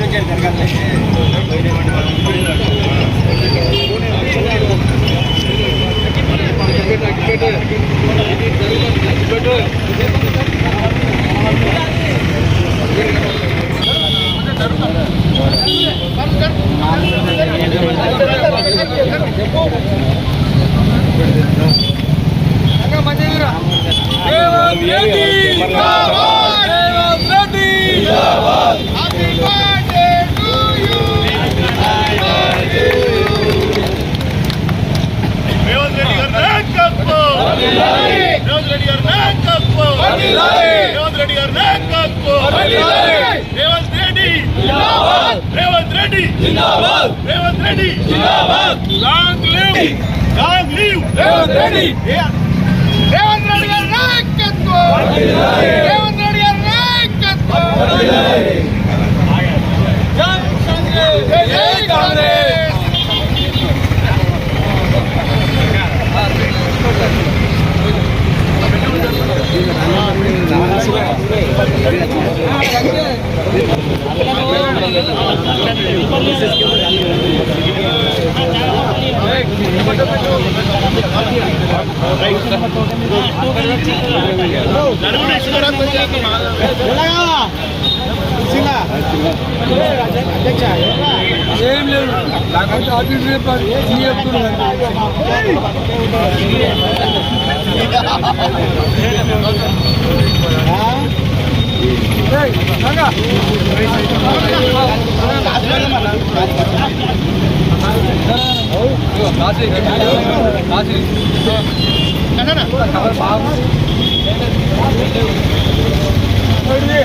చేసినాక అప్పుడు adjust Revanth Reddy Revanth Reddy Revanth Reddy! Long live! Long live! Revanth Reddy! Revanth Reddy గారి నాయకత్వం! రేవంత్ రెడ్డి గారి నాయకత్వం! ఏం లేదు అటు అటు రేపు నీ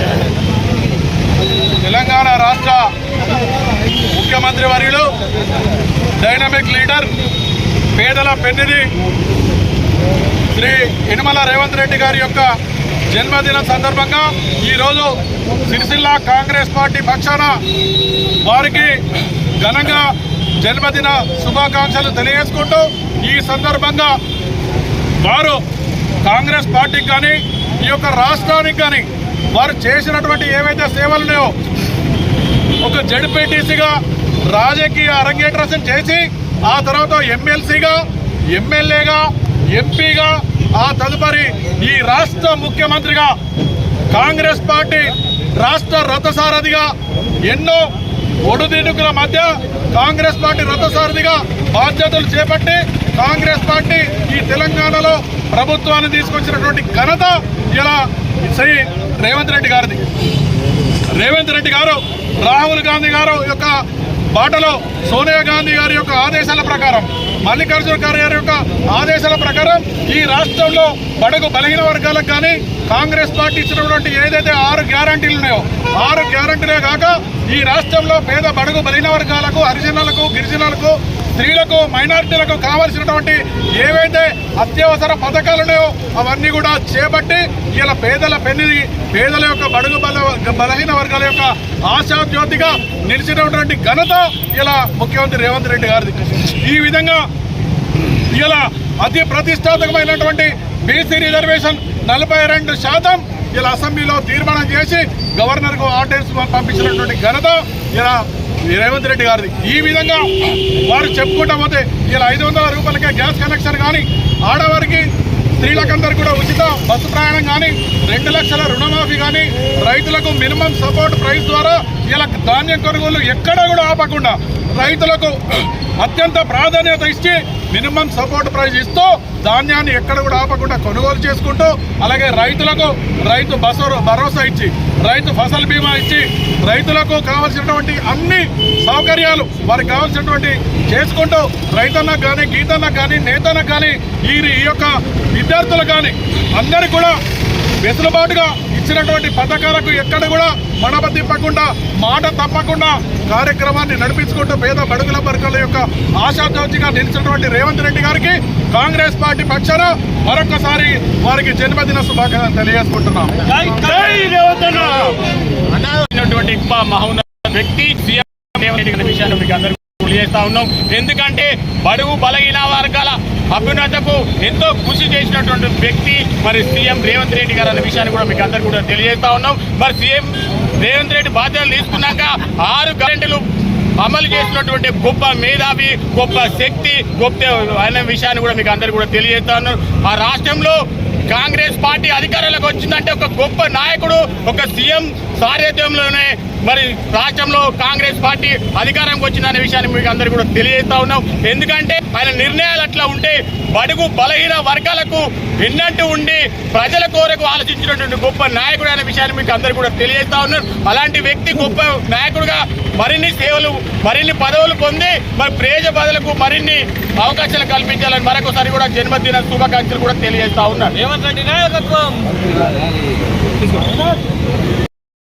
చెప్తున్నాను తెలంగాణ రాష్ట్ర ముఖ్యమంత్రి వర్యులు డైనమిక్ లీడర్ పేదల పెన్నిధి శ్రీ యనమల రేవంత్ రెడ్డి గారి యొక్క జన్మదిన సందర్భంగా ఈరోజు సిరిసిల్ల కాంగ్రెస్ పార్టీ పక్షాన వారికి ఘనంగా జన్మదిన శుభాకాంక్షలు తెలియజేసుకుంటూ ఈ సందర్భంగా వారు కాంగ్రెస్ పార్టీకి కానీ ఈ యొక్క రాష్ట్రానికి కానీ వారు చేసినటువంటి ఏవైతే సేవలున్నాయో ఒక జడ్పీటీసీగా రాజకీయ అరంగేట్రసం చేసి ఆ తర్వాత ఎమ్మెల్సీగా ఎమ్మెల్యేగా ఎంపీగా ఆ తదుపరి ఈ రాష్ట్ర ముఖ్యమంత్రిగా కాంగ్రెస్ పార్టీ రాష్ట్ర రథసారథిగా ఎన్నో ఒడుదిడుకుల మధ్య కాంగ్రెస్ పార్టీ రథసారథిగా బాధ్యతలు చేపట్టి కాంగ్రెస్ పార్టీ ఈ తెలంగాణలో ప్రభుత్వాన్ని తీసుకొచ్చినటువంటి ఘనత ఇలా శ్రీ రేవంత్ రెడ్డి గారిది. రేవంత్ రెడ్డి గారు రాహుల్ గాంధీ గారు యొక్క బాటలో సోనియా గాంధీ గారి యొక్క ఆదేశాల ప్రకారం మల్లికార్జున ఖర్గే గారి యొక్క ఆదేశాల ప్రకారం ఈ రాష్ట్రంలో బడుగు బలహీన వర్గాలకు కానీ కాంగ్రెస్ పార్టీ ఇచ్చినటువంటి ఏదైతే ఆరు గ్యారంటీలు ఉన్నాయో ఆరు గ్యారంటీలే కాక ఈ రాష్ట్రంలో పేద బడుగు బలహీన వర్గాలకు హరిజనులకు గిరిజనులకు స్త్రీలకు మైనారిటీలకు కావలసినటువంటి ఏవైతే అత్యవసర పథకాలు ఉన్నాయో అవన్నీ కూడా చేపట్టి ఇలా పేదల పెన్నిది పేదల యొక్క బడుగు బల బలహీన వర్గాల యొక్క ఆశాజ్యోతిగా నిలిచినటువంటి ఘనత ఇలా ముఖ్యమంత్రి రేవంత్ రెడ్డి గారిది. ఈ విధంగా ఇలా అతి ప్రతిష్టాత్మకమైనటువంటి బీసీ రిజర్వేషన్ నలభై రెండు శాతం ఇలా అసెంబ్లీలో తీర్మానం చేసి గవర్నర్కు ఆర్డర్స్ పంపించినటువంటి ఘనత ఇలా రేవంత్ రెడ్డి గారిది. ఈ విధంగా వారు చెప్పుకుంటా పోతే ఇలా ఐదు వందల రూపాయలకే గ్యాస్ కనెక్షన్ కానీ ఆడవారికి స్త్రీలకందరూ కూడా ఉచిత బస్సు ప్రయాణం కానీ రెండు లక్షల రుణమాఫీ కానీ రైతులకు మినిమం సపోర్ట్ ప్రైస్ ద్వారా ఇలా ధాన్యం కొనుగోలు ఎక్కడ కూడా ఆపకుండా రైతులకు అత్యంత ప్రాధాన్యత ఇచ్చి మినిమం సపోర్ట్ ప్రైస్ ఇస్తూ ధాన్యాన్ని ఎక్కడ కూడా ఆపకుండా కొనుగోలు చేసుకుంటూ అలాగే రైతులకు రైతు బస భరోసా ఇచ్చి రైతు ఫసల్ బీమా ఇచ్చి రైతులకు కావాల్సినటువంటి అన్ని సౌకర్యాలు వారికి కావాల్సినటువంటి చేసుకుంటూ రైతన్నకు కానీ గీతన్నకు కానీ నేతన్నకు కానీ ఈ ఈ యొక్క విద్యార్థులకు కానీ అందరికీ కూడా వెసులుబాటుగా ఇచ్చినటువంటి పథకాలకు ఎక్కడ కూడా మడమ తిప్పకుండా మాట తప్పకుండా కార్యక్రమాన్ని నడిపించుకుంటూ పేద బడుగుల వర్గాల యొక్క ఆశాజ్యోతిగా నిలిచినటువంటి రేవంత్ రెడ్డి గారికి కాంగ్రెస్ పార్టీ పక్షాన మరొకసారి వారికి జన్మదిన శుభాకాంక్షలు తెలియజేసుకుంటున్నాం. వ్యక్తి విషయాన్ని మీకు తెలియజేస్తా ఉన్నాం. ఎందుకంటే బడుగు బలహీన వర్గాల అభ్యున్నతకు ఎంతో కృషి చేసినటువంటి వ్యక్తి మరి సీఎం రేవంత్ రెడ్డి గారు అనే విషయాన్ని కూడా మీకు అందరు కూడా తెలియజేస్తా ఉన్నాం. మరి సీఎం రేవంత్ రెడ్డి బాధ్యతలు తీసుకున్నాక ఆరు కరెంటులు అమలు చేసినటువంటి గొప్ప మేధావి గొప్ప శక్తి గొప్ప అనే విషయాన్ని కూడా మీకు అందరికీ కూడా తెలియజేస్తా ఉన్నారు ఆ రాష్ట్రంలో కాంగ్రెస్ పార్టీ అధికారంలోకి వచ్చిందంటే ఒక గొప్ప నాయకుడు ఒక సీఎం సారథ్యంలోనే మరి రాష్ట్రంలో కాంగ్రెస్ పార్టీ అధికారంకి వచ్చిందనే విషయాన్ని మీకు అందరికీ కూడా తెలియజేస్తా ఉన్నాం. ఎందుకంటే ఆయన నిర్ణయాలు అట్లా ఉంటే బడుగు బలహీన వర్గాలకు విన్నట్టు ఉండి ప్రజల కోరకు ఆలోచించినటువంటి గొప్ప నాయకుడు అనే విషయాన్ని మీకు అందరు కూడా తెలియజేస్తా ఉన్నారు అలాంటి వ్యక్తి గొప్ప నాయకుడుగా మరిన్ని సేవలు మరిన్ని పదవులు పొంది మరి ప్రేజ బదులకు మరిన్ని అవకాశాలు కల్పించాలని మరొకసారి కూడా జన్మదిన శుభాకాంక్షలు కూడా తెలియజేస్తా ఉన్నారు రెడ్డి నాయకత్వం